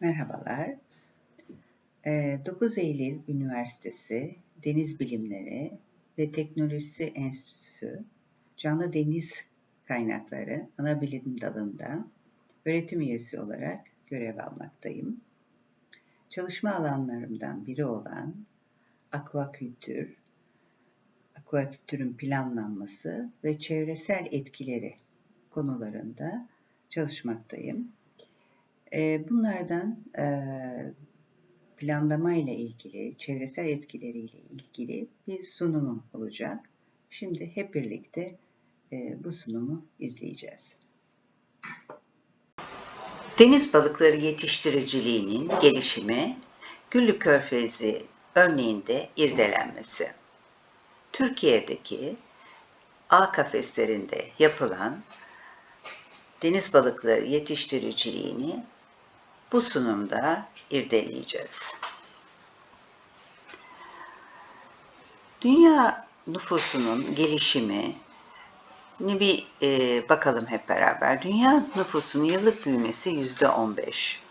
Merhabalar. Eee, 9 Eylül Üniversitesi Deniz Bilimleri ve Teknolojisi Enstitüsü Canlı Deniz Kaynakları Anabilim Dalı'nda öğretim üyesi olarak görev almaktayım. Çalışma alanlarımdan biri olan akvakültür, akvakültürün planlanması ve çevresel etkileri konularında çalışmaktayım. Eee, bunlardan eee, planlama ile ilgili, çevresel etkileriyle ilgili bir sunumum olacak. Şimdi hep birlikte eee, bu sunumu izleyeceğiz. Deniz balıkları yetiştiriciliğinin gelişimi, Güllü Körfezi örneğinde irdelenmesi. Türkiye'deki ağ kafeslerinde yapılan deniz balıkları yetiştiriciliğini bu sunumda irdeleyeceğiz. Dünya nüfusunun gelişimi ni bir e, bakalım hep beraber. Dünya nüfusunun yıllık büyümesi yüzde 15.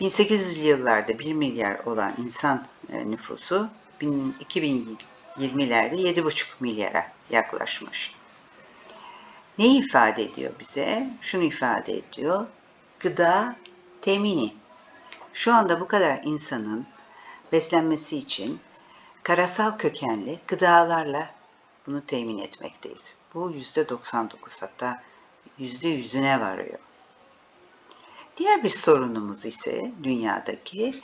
1800'lü yıllarda 1 milyar olan insan e, nüfusu 2020'lerde 7,5 milyara yaklaşmış. Ne ifade ediyor bize? Şunu ifade ediyor. Gıda temini. Şu anda bu kadar insanın beslenmesi için karasal kökenli gıdalarla bunu temin etmekteyiz. Bu yüzde 99 hatta yüzde yüzüne varıyor. Diğer bir sorunumuz ise dünyadaki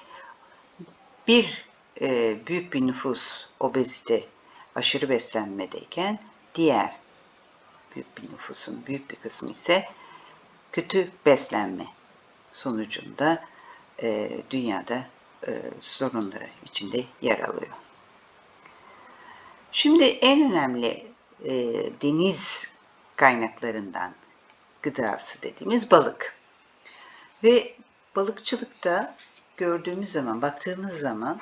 bir e, büyük bir nüfus obezite aşırı beslenmedeyken diğer büyük bir nüfusun büyük bir kısmı ise kötü beslenme sonucunda e, dünyada e, sorunları içinde yer alıyor. Şimdi en önemli e, deniz kaynaklarından gıdası dediğimiz balık. Ve balıkçılıkta gördüğümüz zaman, baktığımız zaman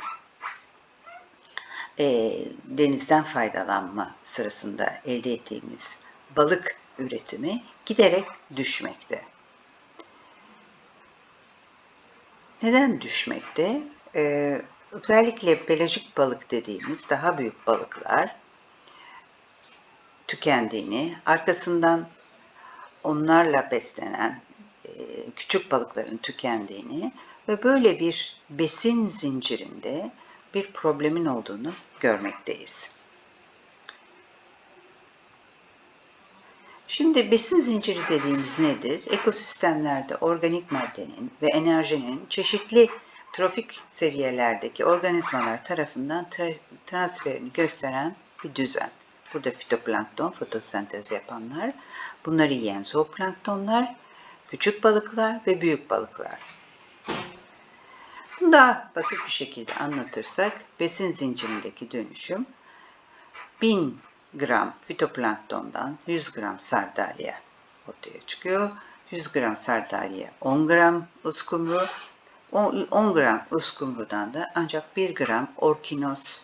e, denizden faydalanma sırasında elde ettiğimiz balık üretimi giderek düşmekte. Neden düşmekte? Ee, özellikle pelajik balık dediğimiz daha büyük balıklar tükendiğini, arkasından onlarla beslenen e, küçük balıkların tükendiğini ve böyle bir besin zincirinde bir problemin olduğunu görmekteyiz. Şimdi besin zinciri dediğimiz nedir? Ekosistemlerde organik maddenin ve enerjinin çeşitli trofik seviyelerdeki organizmalar tarafından tra transferini gösteren bir düzen. Burada fitoplankton, fotosentez yapanlar, bunları yiyen zooplanktonlar, küçük balıklar ve büyük balıklar. Bunu daha basit bir şekilde anlatırsak besin zincirindeki dönüşüm 1000 gram fitoplanktondan 100 gram sardalya ortaya çıkıyor. 100 gram sardalya 10 gram uskumru, 10 gram uskumrudan da ancak 1 gram orkinos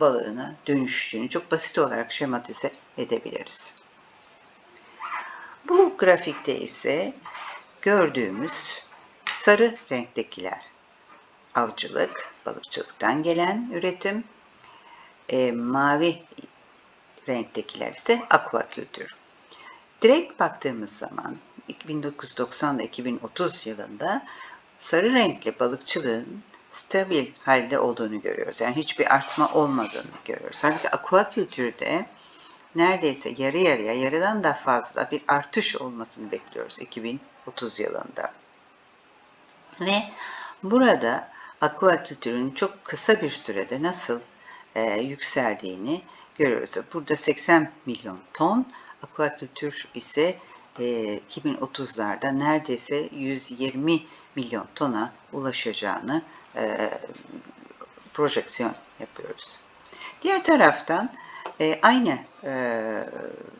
balığına dönüştüğünü çok basit olarak şematize edebiliriz. Bu grafikte ise gördüğümüz sarı renktekiler avcılık, balıkçılıktan gelen üretim, e, mavi renktekiler ise akvakültür. Direkt baktığımız zaman 1990 2030 yılında sarı renkli balıkçılığın stabil halde olduğunu görüyoruz. Yani hiçbir artma olmadığını görüyoruz. Halbuki akvakültürde neredeyse yarı yarıya, yarıdan da fazla bir artış olmasını bekliyoruz 2030 yılında. Ve burada akvakültürün çok kısa bir sürede nasıl e, yükseldiğini görüyoruz. Burada 80 milyon ton, akvakültür ise e, 2030'larda neredeyse 120 milyon tona ulaşacağını e, projeksiyon yapıyoruz. Diğer taraftan e, aynı e,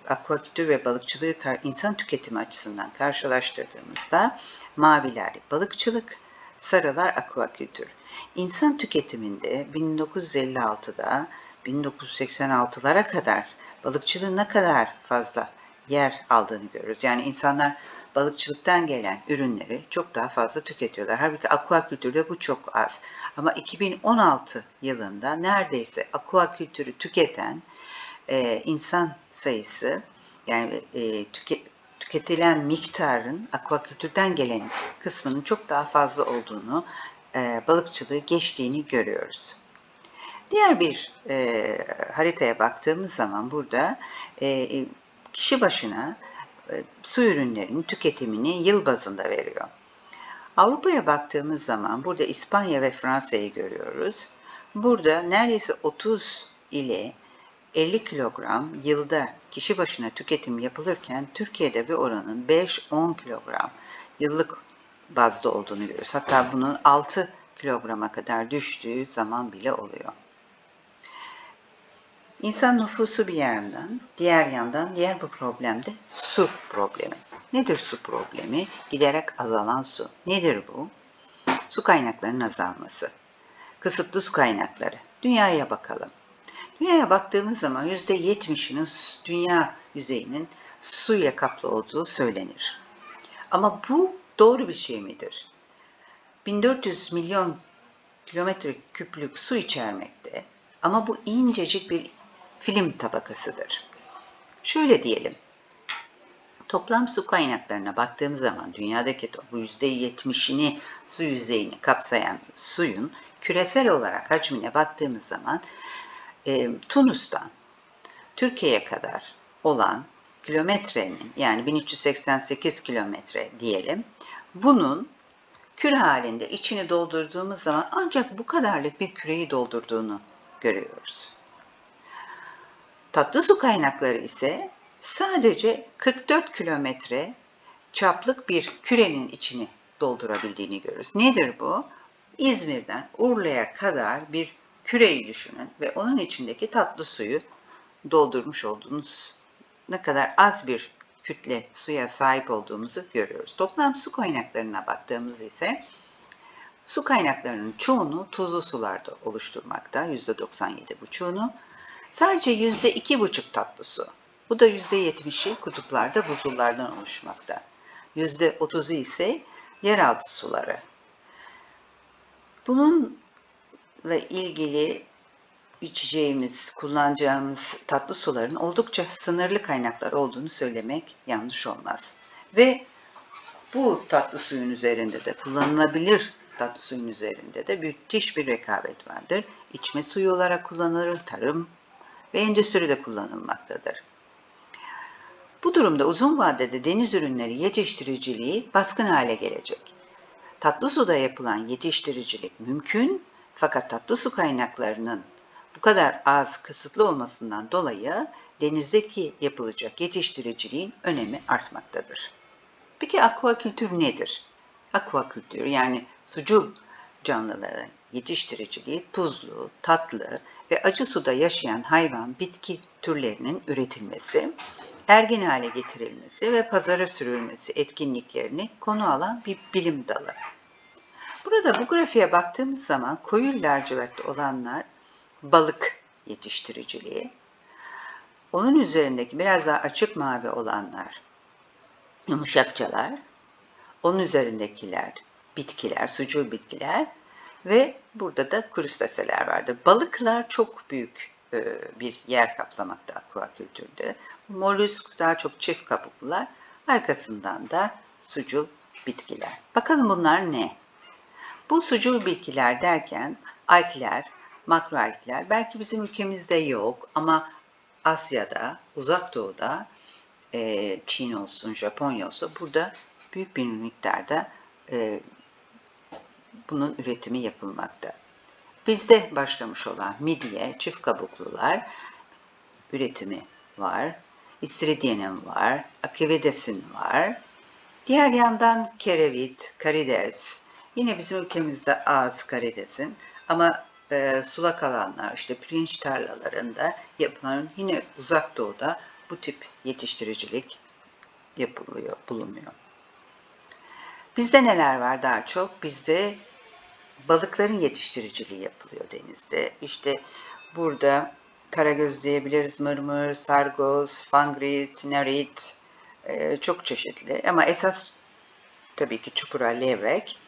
akvakultür ve balıkçılığı insan tüketimi açısından karşılaştırdığımızda maviler balıkçılık, sarılar akvakültür. İnsan tüketiminde 1956'da 1986'lara kadar balıkçılığın ne kadar fazla yer aldığını görüyoruz. Yani insanlar balıkçılıktan gelen ürünleri çok daha fazla tüketiyorlar. Halbuki akvakultürde bu çok az. Ama 2016 yılında neredeyse akvakultürü tüketen e, insan sayısı yani e, tüke, tüketilen miktarın akvakultürden gelen kısmının çok daha fazla olduğunu, e, balıkçılığı geçtiğini görüyoruz. Diğer bir e, haritaya baktığımız zaman burada e, kişi başına e, su ürünlerinin tüketimini yıl bazında veriyor. Avrupa'ya baktığımız zaman burada İspanya ve Fransa'yı görüyoruz. Burada neredeyse 30 ile 50 kilogram yılda kişi başına tüketim yapılırken Türkiye'de bir oranın 5-10 kilogram yıllık bazda olduğunu görüyoruz. Hatta bunun 6 kilograma kadar düştüğü zaman bile oluyor. İnsan nüfusu bir yandan, diğer yandan diğer bir problem de su problemi. Nedir su problemi? Giderek azalan su. Nedir bu? Su kaynaklarının azalması. Kısıtlı su kaynakları. Dünyaya bakalım. Dünyaya baktığımız zaman %70'inin dünya yüzeyinin su ile kaplı olduğu söylenir. Ama bu doğru bir şey midir? 1400 milyon kilometre küplük su içermekte ama bu incecik bir film tabakasıdır. Şöyle diyelim, toplam su kaynaklarına baktığımız zaman dünyadaki bu %70'ini su yüzeyini kapsayan suyun küresel olarak hacmine baktığımız zaman e, Tunus'tan Türkiye'ye kadar olan kilometrenin yani 1388 kilometre diyelim bunun küre halinde içini doldurduğumuz zaman ancak bu kadarlık bir küreyi doldurduğunu görüyoruz. Tatlı su kaynakları ise sadece 44 kilometre çaplık bir kürenin içini doldurabildiğini görürüz. Nedir bu? İzmir'den Urla'ya kadar bir küreyi düşünün ve onun içindeki tatlı suyu doldurmuş olduğunuz ne kadar az bir kütle suya sahip olduğumuzu görüyoruz. Toplam su kaynaklarına baktığımız ise su kaynaklarının çoğunu tuzlu sularda oluşturmakta, %97,5'unu. Sadece %2,5 tatlı su. Bu da %70'i kutuplarda buzullardan oluşmakta. %30'u ise yeraltı suları. Bununla ilgili içeceğimiz, kullanacağımız tatlı suların oldukça sınırlı kaynaklar olduğunu söylemek yanlış olmaz. Ve bu tatlı suyun üzerinde de kullanılabilir tatlı suyun üzerinde de müthiş bir rekabet vardır. İçme suyu olarak kullanılır, tarım ve endüstride kullanılmaktadır. Bu durumda uzun vadede deniz ürünleri yetiştiriciliği baskın hale gelecek. Tatlı suda yapılan yetiştiricilik mümkün fakat tatlı su kaynaklarının bu kadar az kısıtlı olmasından dolayı denizdeki yapılacak yetiştiriciliğin önemi artmaktadır. Peki akvakültür nedir? Akvakültür yani sucul canlıların yetiştiriciliği tuzlu, tatlı ve acı suda yaşayan hayvan, bitki türlerinin üretilmesi, ergin hale getirilmesi ve pazara sürülmesi etkinliklerini konu alan bir bilim dalı. Burada bu grafiğe baktığımız zaman koyu lacivert olanlar balık yetiştiriciliği. Onun üzerindeki biraz daha açık mavi olanlar yumuşakçalar. Onun üzerindekiler bitkiler, sucul bitkiler ve burada da krustaseler vardır. Balıklar çok büyük e, bir yer kaplamakta akvakultürde. Mollusk daha çok çift kabuklular. Arkasından da sucul bitkiler. Bakalım bunlar ne? Bu sucul bitkiler derken alkler, makroalgler belki bizim ülkemizde yok ama Asya'da, Uzak Doğu'da, e, Çin olsun, Japonya olsun burada büyük bir miktarda e, bunun üretimi yapılmakta. Bizde başlamış olan midye, çift kabuklular üretimi var. İstiridyenin var, akividesin var. Diğer yandan kerevit, karides. Yine bizim ülkemizde az karidesin ama e, sulak alanlar, işte pirinç tarlalarında yapılan yine uzak doğuda bu tip yetiştiricilik yapılıyor, bulunuyor. Bizde neler var daha çok? Bizde balıkların yetiştiriciliği yapılıyor denizde. İşte burada karagöz diyebiliriz, mırmır, sargoz, fangrit, narit, e, çok çeşitli ama esas tabii ki çupura, levrek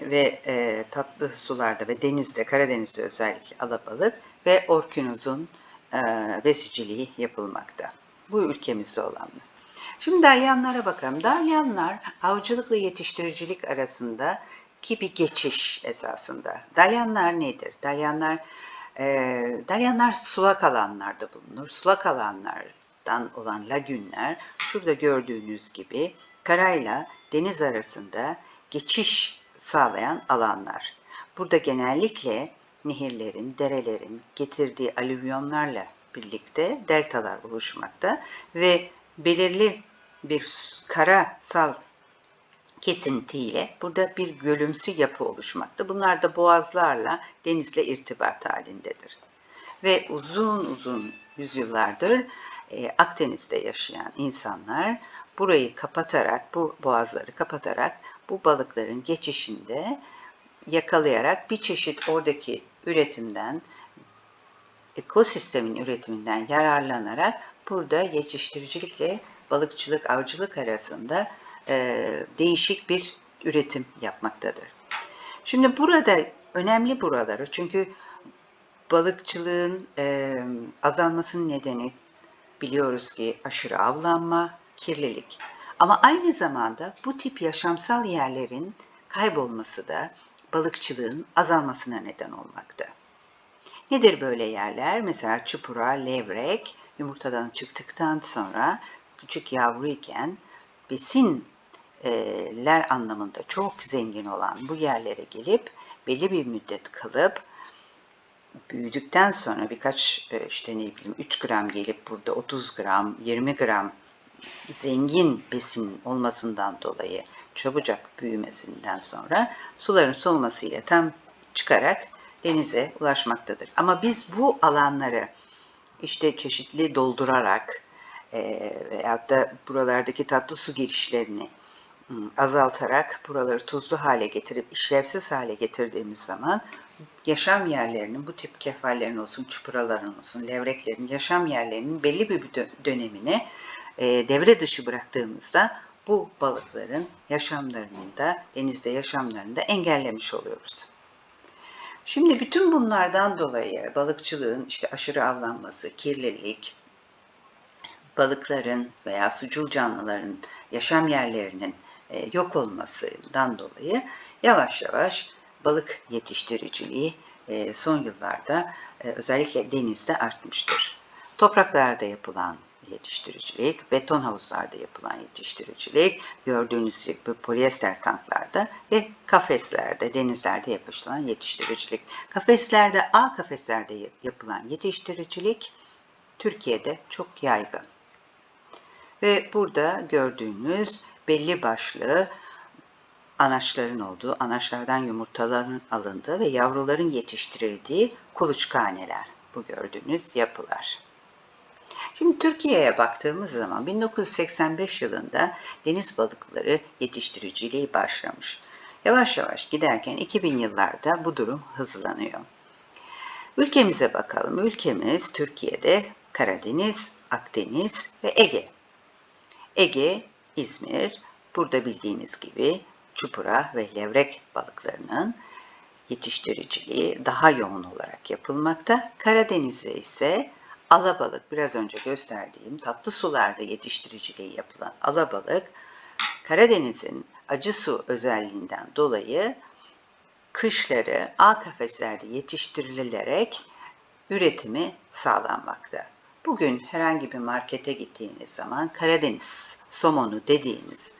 ve e, tatlı sularda ve denizde, Karadeniz'de özellikle alabalık ve orkinozun e, besiciliği yapılmakta. Bu ülkemizde olanlar. Şimdi dalyanlara bakalım. Dalyanlar avcılıkla yetiştiricilik arasında ki bir geçiş esasında. Dalyanlar nedir? Dalyanlar e, dalyanlar sulak alanlarda bulunur. Sulak alanlardan olan lagünler şurada gördüğünüz gibi karayla deniz arasında geçiş sağlayan alanlar. Burada genellikle nehirlerin, derelerin getirdiği alüvyonlarla birlikte deltalar oluşmakta ve belirli bir karasal kesintiyle burada bir gölümsü yapı oluşmakta. Bunlar da boğazlarla denizle irtibat halindedir. Ve uzun uzun yüzyıllardır e, Akdeniz'de yaşayan insanlar burayı kapatarak, bu boğazları kapatarak bu balıkların geçişinde yakalayarak bir çeşit oradaki üretimden, ekosistemin üretiminden yararlanarak burada yetiştiricilikle balıkçılık, avcılık arasında e, değişik bir üretim yapmaktadır. Şimdi burada önemli buraları çünkü balıkçılığın e, azalmasının nedeni biliyoruz ki aşırı avlanma, kirlilik. Ama aynı zamanda bu tip yaşamsal yerlerin kaybolması da balıkçılığın azalmasına neden olmakta. Nedir böyle yerler? Mesela çupura, levrek yumurtadan çıktıktan sonra küçük yavruyken besinler anlamında çok zengin olan bu yerlere gelip belli bir müddet kalıp büyüdükten sonra birkaç e, işte ne bileyim 3 gram gelip burada 30 gram, 20 gram zengin besin olmasından dolayı çabucak büyümesinden sonra suların soğumasıyla tam çıkarak denize ulaşmaktadır. Ama biz bu alanları işte çeşitli doldurarak e, veyahut da buralardaki tatlı su girişlerini azaltarak buraları tuzlu hale getirip işlevsiz hale getirdiğimiz zaman yaşam yerlerinin bu tip kefallerin olsun, çupuraların olsun, levreklerin yaşam yerlerinin belli bir dönemini e, devre dışı bıraktığımızda bu balıkların yaşamlarını da denizde yaşamlarını da engellemiş oluyoruz. Şimdi bütün bunlardan dolayı balıkçılığın işte aşırı avlanması, kirlilik, balıkların veya sucul canlıların yaşam yerlerinin e, yok olmasından dolayı yavaş yavaş balık yetiştiriciliği e, son yıllarda e, özellikle denizde artmıştır. Topraklarda yapılan yetiştiricilik, beton havuzlarda yapılan yetiştiricilik, gördüğünüz gibi polyester tanklarda ve kafeslerde, denizlerde yapılan yetiştiricilik. Kafeslerde, A kafeslerde yapılan yetiştiricilik Türkiye'de çok yaygın. Ve burada gördüğünüz belli başlı anaçların olduğu, anaçlardan yumurtaların alındığı ve yavruların yetiştirildiği kuluçkaneler. Bu gördüğünüz yapılar. Şimdi Türkiye'ye baktığımız zaman 1985 yılında deniz balıkları yetiştiriciliği başlamış. Yavaş yavaş giderken 2000 yıllarda bu durum hızlanıyor. Ülkemize bakalım. Ülkemiz Türkiye'de Karadeniz, Akdeniz ve Ege. Ege, İzmir, burada bildiğiniz gibi çupura ve levrek balıklarının yetiştiriciliği daha yoğun olarak yapılmakta. Karadeniz'de ise alabalık, biraz önce gösterdiğim tatlı sularda yetiştiriciliği yapılan alabalık, Karadeniz'in acı su özelliğinden dolayı kışları A kafeslerde yetiştirilerek üretimi sağlanmakta. Bugün herhangi bir markete gittiğiniz zaman Karadeniz somonu dediğiniz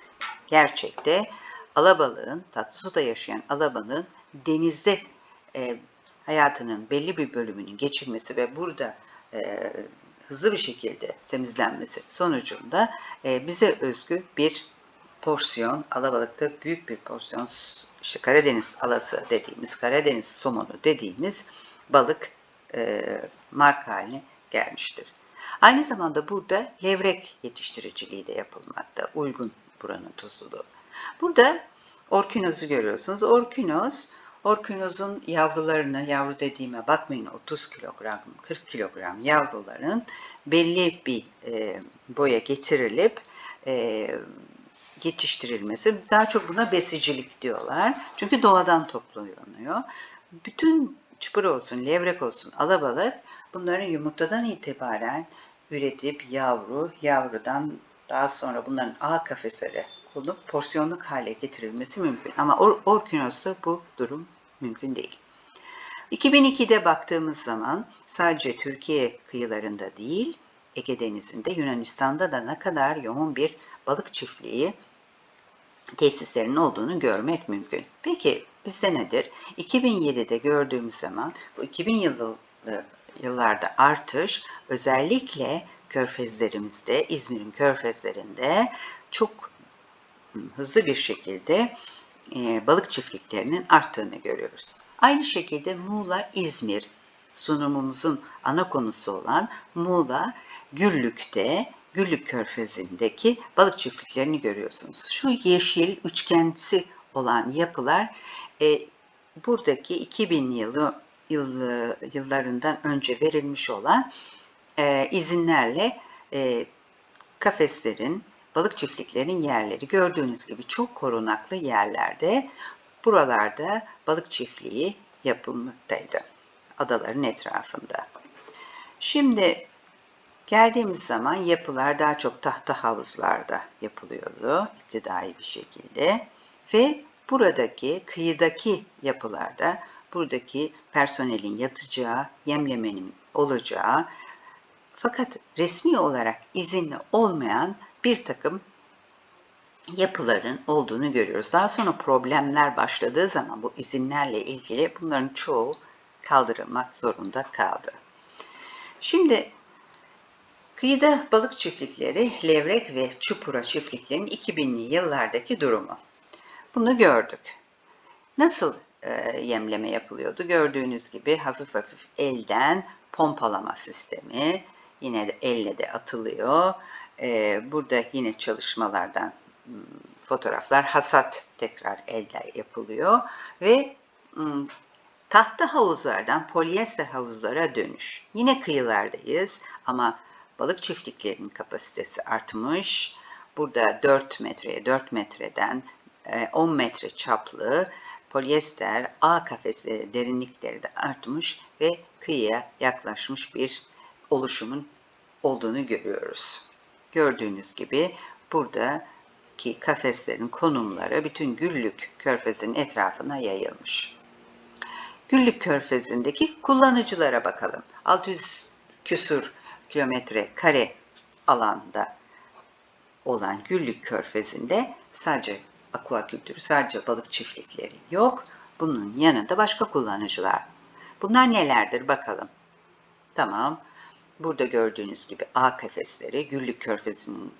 gerçekte alabalığın, tatlı suda yaşayan alabalığın denizde e, hayatının belli bir bölümünün geçirmesi ve burada e, hızlı bir şekilde temizlenmesi sonucunda e, bize özgü bir porsiyon, alabalıkta büyük bir porsiyon, işte Karadeniz alası dediğimiz, Karadeniz somonu dediğimiz balık e, marka haline gelmiştir. Aynı zamanda burada levrek yetiştiriciliği de yapılmakta. Uygun buranın tuzluluğu. Burada orkinozu görüyorsunuz. Orkinoz, orkinozun yavrularını, yavru dediğime bakmayın 30 kilogram, 40 kilogram yavruların belli bir e, boya getirilip e, yetiştirilmesi. Daha çok buna besicilik diyorlar. Çünkü doğadan toplanıyor. Bütün çıpır olsun, levrek olsun, alabalık bunların yumurtadan itibaren üretip yavru, yavrudan daha sonra bunların ağ kafeslere konup porsiyonluk hale getirilmesi mümkün. Ama or Orkinos'ta bu durum mümkün değil. 2002'de baktığımız zaman sadece Türkiye kıyılarında değil, Ege Denizi'nde, Yunanistan'da da ne kadar yoğun bir balık çiftliği tesislerinin olduğunu görmek mümkün. Peki bizde nedir? 2007'de gördüğümüz zaman bu 2000 yılı, yıllarda artış özellikle körfezlerimizde, İzmir'in körfezlerinde çok hızlı bir şekilde e, balık çiftliklerinin arttığını görüyoruz. Aynı şekilde Muğla, İzmir sunumumuzun ana konusu olan Muğla, Güllük'te, Güllük Körfezi'ndeki balık çiftliklerini görüyorsunuz. Şu yeşil üçgensi olan yapılar e, buradaki 2000 yılı yıl, yıllarından önce verilmiş olan e, izinlerle e, kafeslerin, balık çiftliklerin yerleri. Gördüğünüz gibi çok korunaklı yerlerde buralarda balık çiftliği yapılmaktaydı. Adaların etrafında. Şimdi geldiğimiz zaman yapılar daha çok tahta havuzlarda yapılıyordu iptidai bir şekilde ve buradaki kıyıdaki yapılarda buradaki personelin yatacağı, yemlemenin olacağı fakat resmi olarak izinli olmayan bir takım yapıların olduğunu görüyoruz. Daha sonra problemler başladığı zaman bu izinlerle ilgili bunların çoğu kaldırılmak zorunda kaldı. Şimdi kıyıda balık çiftlikleri, levrek ve çupura çiftliklerin 2000'li yıllardaki durumu. Bunu gördük. Nasıl yemleme yapılıyordu? Gördüğünüz gibi hafif hafif elden pompalama sistemi, yine de elle de atılıyor. Burada yine çalışmalardan fotoğraflar hasat tekrar elde yapılıyor ve tahta havuzlardan polyester havuzlara dönüş. Yine kıyılardayız ama balık çiftliklerinin kapasitesi artmış. Burada 4 metreye 4 metreden 10 e, metre çaplı polyester ağ kafesleri derinlikleri de artmış ve kıyıya yaklaşmış bir oluşumun olduğunu görüyoruz. Gördüğünüz gibi buradaki kafeslerin konumları bütün Güllük Körfezi'nin etrafına yayılmış. Güllük Körfezi'ndeki kullanıcılara bakalım. 600 küsur kilometre kare alanda olan Güllük Körfezi'nde sadece akvakültürü, sadece balık çiftlikleri yok. Bunun yanında başka kullanıcılar. Bunlar nelerdir bakalım. Tamam. Burada gördüğünüz gibi A kafesleri Güllük Körfezi'nin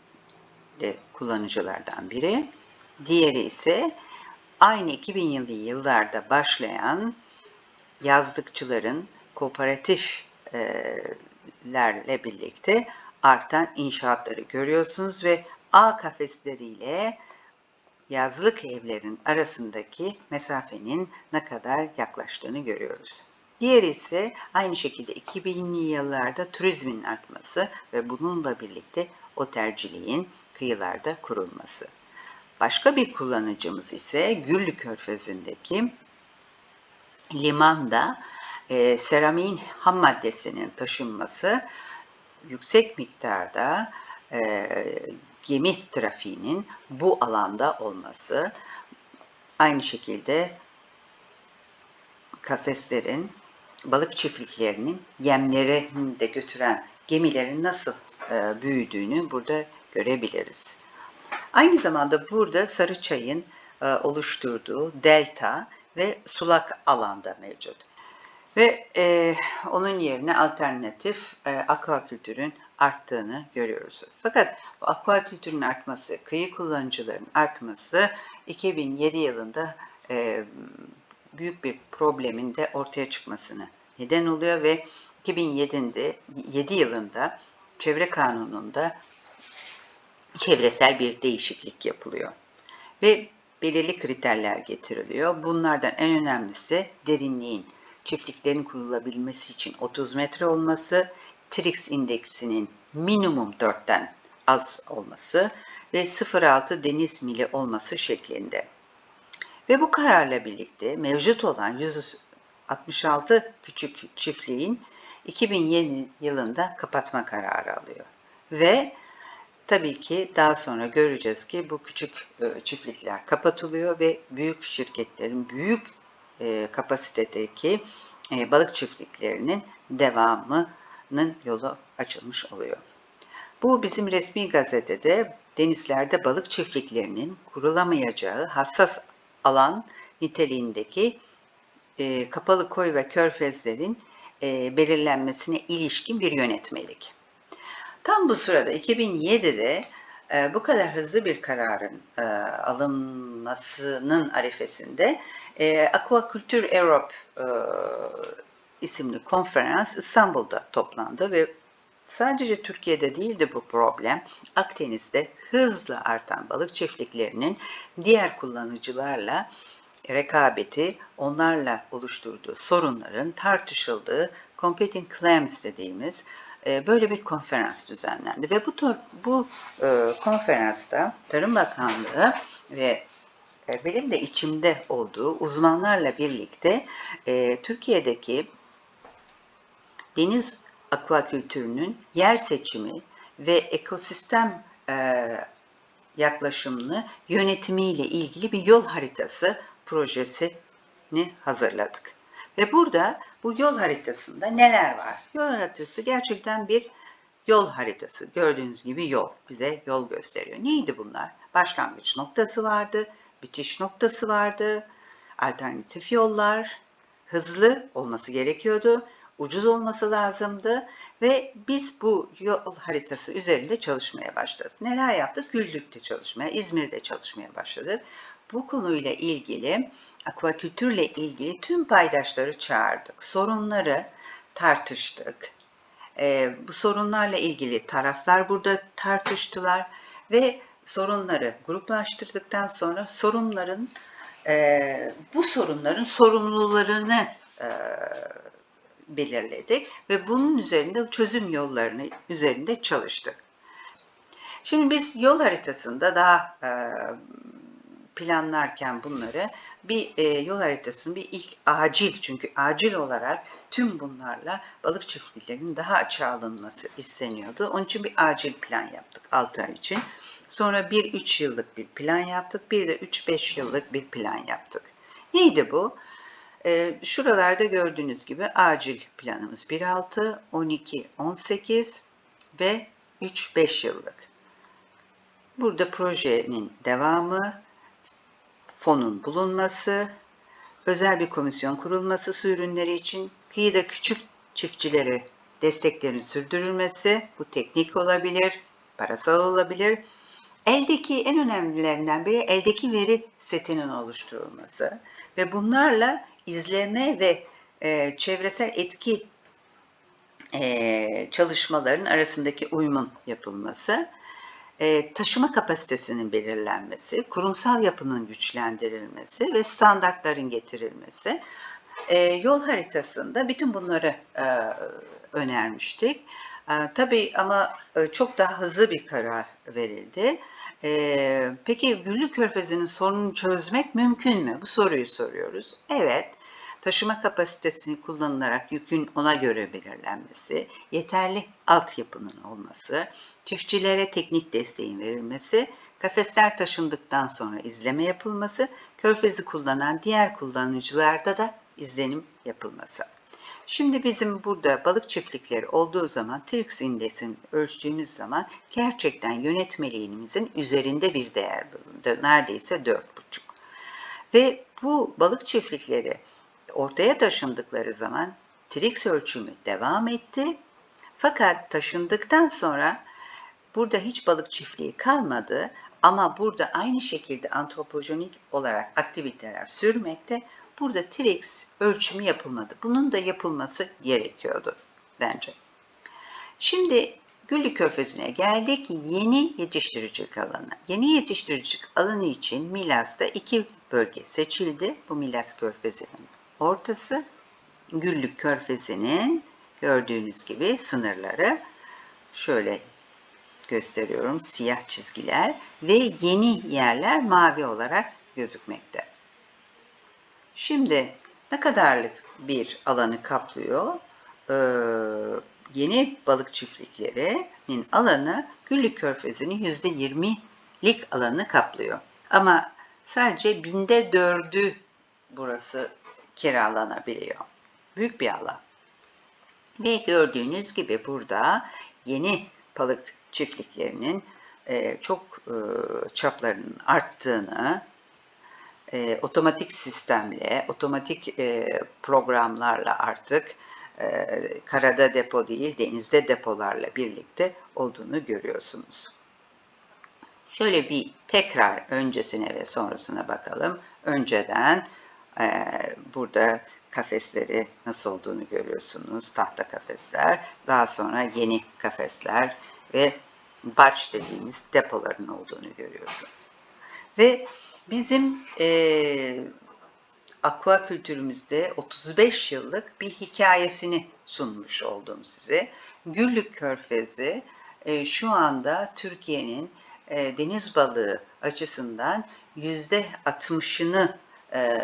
de kullanıcılardan biri. Diğeri ise aynı 2000'li yıllarda başlayan yazlıkçıların kooperatiflerle birlikte artan inşaatları görüyorsunuz ve A kafesleriyle yazlık evlerin arasındaki mesafenin ne kadar yaklaştığını görüyoruz. Diğeri ise aynı şekilde 2000'li yıllarda turizmin artması ve bununla birlikte otelciliğin kıyılarda kurulması. Başka bir kullanıcımız ise Güllü Körfezi'ndeki limanda e, seramiğin ham maddesinin taşınması yüksek miktarda e, gemi trafiğinin bu alanda olması, aynı şekilde kafeslerin, balık çiftliklerinin yemlerini de götüren gemilerin nasıl e, büyüdüğünü burada görebiliriz. Aynı zamanda burada Sarıçay'ın e, oluşturduğu delta ve sulak alanda mevcut. Ve e, onun yerine alternatif e, akvakültürün arttığını görüyoruz. Fakat bu akvakültürün artması, kıyı kullanıcıların artması 2007 yılında e, büyük bir problemin de ortaya çıkmasını neden oluyor ve 2007'de 7 yılında çevre kanununda çevresel bir değişiklik yapılıyor. Ve belirli kriterler getiriliyor. Bunlardan en önemlisi derinliğin çiftliklerin kurulabilmesi için 30 metre olması, TRIX indeksinin minimum 4'ten az olması ve 0.6 deniz mili olması şeklinde. Ve bu kararla birlikte mevcut olan 166 küçük çiftliğin 2007 yılında kapatma kararı alıyor. Ve tabii ki daha sonra göreceğiz ki bu küçük e, çiftlikler kapatılıyor ve büyük şirketlerin büyük e, kapasitedeki e, balık çiftliklerinin devamının yolu açılmış oluyor. Bu bizim resmi gazetede denizlerde balık çiftliklerinin kurulamayacağı hassas alan niteliğindeki e, kapalı koy ve körfezlerin belirlenmesine ilişkin bir yönetmelik. Tam bu sırada 2007'de e, bu kadar hızlı bir kararın alınmasının arifesinde Aquaculture Europe isimli konferans İstanbul'da toplandı ve sadece Türkiye'de değildi bu problem. Akdeniz'de hızla artan balık çiftliklerinin diğer kullanıcılarla rekabeti, onlarla oluşturduğu sorunların tartışıldığı competing claims dediğimiz e, böyle bir konferans düzenlendi ve bu bu e, konferansta Tarım Bakanlığı ve e, benim de içimde olduğu uzmanlarla birlikte e, Türkiye'deki deniz akvakültürünün yer seçimi ve ekosistem e, yaklaşımını yönetimiyle ilgili bir yol haritası projesini hazırladık. Ve burada bu yol haritasında neler var? Yol haritası gerçekten bir yol haritası. Gördüğünüz gibi yol bize yol gösteriyor. Neydi bunlar? Başlangıç noktası vardı, bitiş noktası vardı, alternatif yollar, hızlı olması gerekiyordu, ucuz olması lazımdı ve biz bu yol haritası üzerinde çalışmaya başladık. Neler yaptık? Güllük'te çalışmaya, İzmir'de çalışmaya başladık. Bu konuyla ilgili, akvakültürle ilgili tüm paydaşları çağırdık. Sorunları tartıştık. Ee, bu sorunlarla ilgili taraflar burada tartıştılar ve sorunları gruplaştırdıktan sonra sorunların e, bu sorunların sorumlularını e, belirledik ve bunun üzerinde çözüm yollarını üzerinde çalıştık. Şimdi biz yol haritasında daha e, planlarken bunları bir e, yol haritasının bir ilk acil çünkü acil olarak tüm bunlarla balık çiftliklerinin daha açığa alınması isteniyordu. Onun için bir acil plan yaptık 6 ay için. Sonra 1-3 yıllık bir plan yaptık. Bir de 3-5 yıllık bir plan yaptık. Neydi bu? E, şuralarda gördüğünüz gibi acil planımız 1-6, 12, 18 ve 3-5 yıllık. Burada projenin devamı, fonun bulunması, özel bir komisyon kurulması su ürünleri için kıyıda küçük çiftçilere desteklerin sürdürülmesi, bu teknik olabilir, parasal olabilir. Eldeki en önemlilerinden biri eldeki veri setinin oluşturulması ve bunlarla izleme ve e, çevresel etki e, çalışmaların arasındaki uyumun yapılması taşıma kapasitesinin belirlenmesi, kurumsal yapının güçlendirilmesi ve standartların getirilmesi. Yol haritasında bütün bunları önermiştik. E, tabii ama çok daha hızlı bir karar verildi. Peki Güllü Körfezi'nin sorununu çözmek mümkün mü? Bu soruyu soruyoruz. Evet taşıma kapasitesini kullanılarak yükün ona göre belirlenmesi, yeterli altyapının olması, çiftçilere teknik desteğin verilmesi, kafesler taşındıktan sonra izleme yapılması, körfezi kullanan diğer kullanıcılarda da izlenim yapılması. Şimdi bizim burada balık çiftlikleri olduğu zaman Trix indeksini ölçtüğümüz zaman gerçekten yönetmeliğimizin üzerinde bir değer bulundu. Neredeyse 4,5. Ve bu balık çiftlikleri ortaya taşındıkları zaman Trix ölçümü devam etti. Fakat taşındıktan sonra burada hiç balık çiftliği kalmadı ama burada aynı şekilde antropojenik olarak aktiviteler sürmekte. Burada Trix ölçümü yapılmadı. Bunun da yapılması gerekiyordu bence. Şimdi Güllü Körfezi'ne geldik. Yeni yetiştiricilik alanı. Yeni yetiştiricilik alanı için Milas'ta iki bölge seçildi. Bu Milas Körfezi'nin ortası. Güllük Körfezi'nin gördüğünüz gibi sınırları şöyle gösteriyorum. Siyah çizgiler ve yeni yerler mavi olarak gözükmekte. Şimdi ne kadarlık bir alanı kaplıyor? Ee, yeni balık çiftliklerinin alanı Güllük Körfezi'nin %20'lik alanı kaplıyor. Ama sadece binde dördü burası kiralanabiliyor. Büyük bir alan. Ve gördüğünüz gibi burada yeni balık çiftliklerinin e, çok e, çaplarının arttığını, e, otomatik sistemle, otomatik programlarla artık karada depo değil denizde depolarla birlikte olduğunu görüyorsunuz. Şöyle bir tekrar öncesine ve sonrasına bakalım. Önceden burada kafesleri nasıl olduğunu görüyorsunuz. Tahta kafesler. Daha sonra yeni kafesler ve batch dediğimiz depoların olduğunu görüyorsun. Ve bizim e, aqua kültürümüzde 35 yıllık bir hikayesini sunmuş oldum size. Güllük Körfezi e, şu anda Türkiye'nin e, deniz balığı açısından yüzde 60'ını e,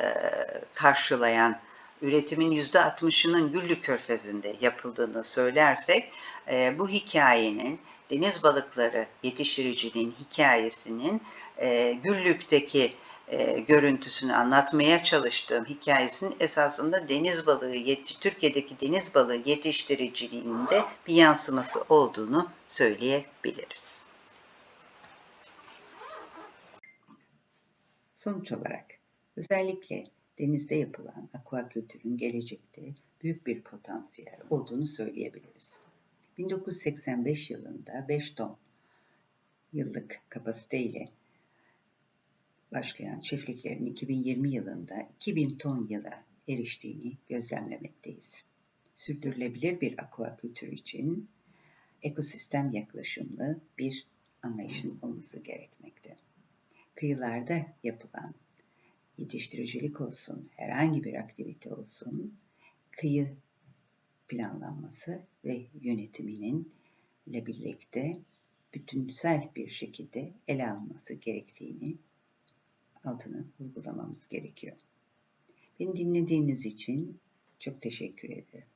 karşılayan üretimin yüzde 60'ının Güllük Körfezi'nde yapıldığını söylersek e, bu hikayenin deniz balıkları yetiştiriciliğin hikayesinin e, Güllük'teki e, görüntüsünü anlatmaya çalıştığım hikayesinin esasında deniz balığı, Türkiye'deki deniz balığı yetiştiriciliğinde bir yansıması olduğunu söyleyebiliriz. Sonuç olarak özellikle denizde yapılan akvakultürün gelecekte büyük bir potansiyel olduğunu söyleyebiliriz. 1985 yılında 5 ton yıllık kapasiteyle başlayan çiftliklerin 2020 yılında 2000 ton yıla eriştiğini gözlemlemekteyiz. Sürdürülebilir bir akvakultür için ekosistem yaklaşımlı bir anlayışın olması gerekmekte. Kıyılarda yapılan yetiştiricilik olsun, herhangi bir aktivite olsun, kıyı planlanması ve yönetiminin ile birlikte bütünsel bir şekilde ele alınması gerektiğini altını vurgulamamız gerekiyor. Beni dinlediğiniz için çok teşekkür ederim.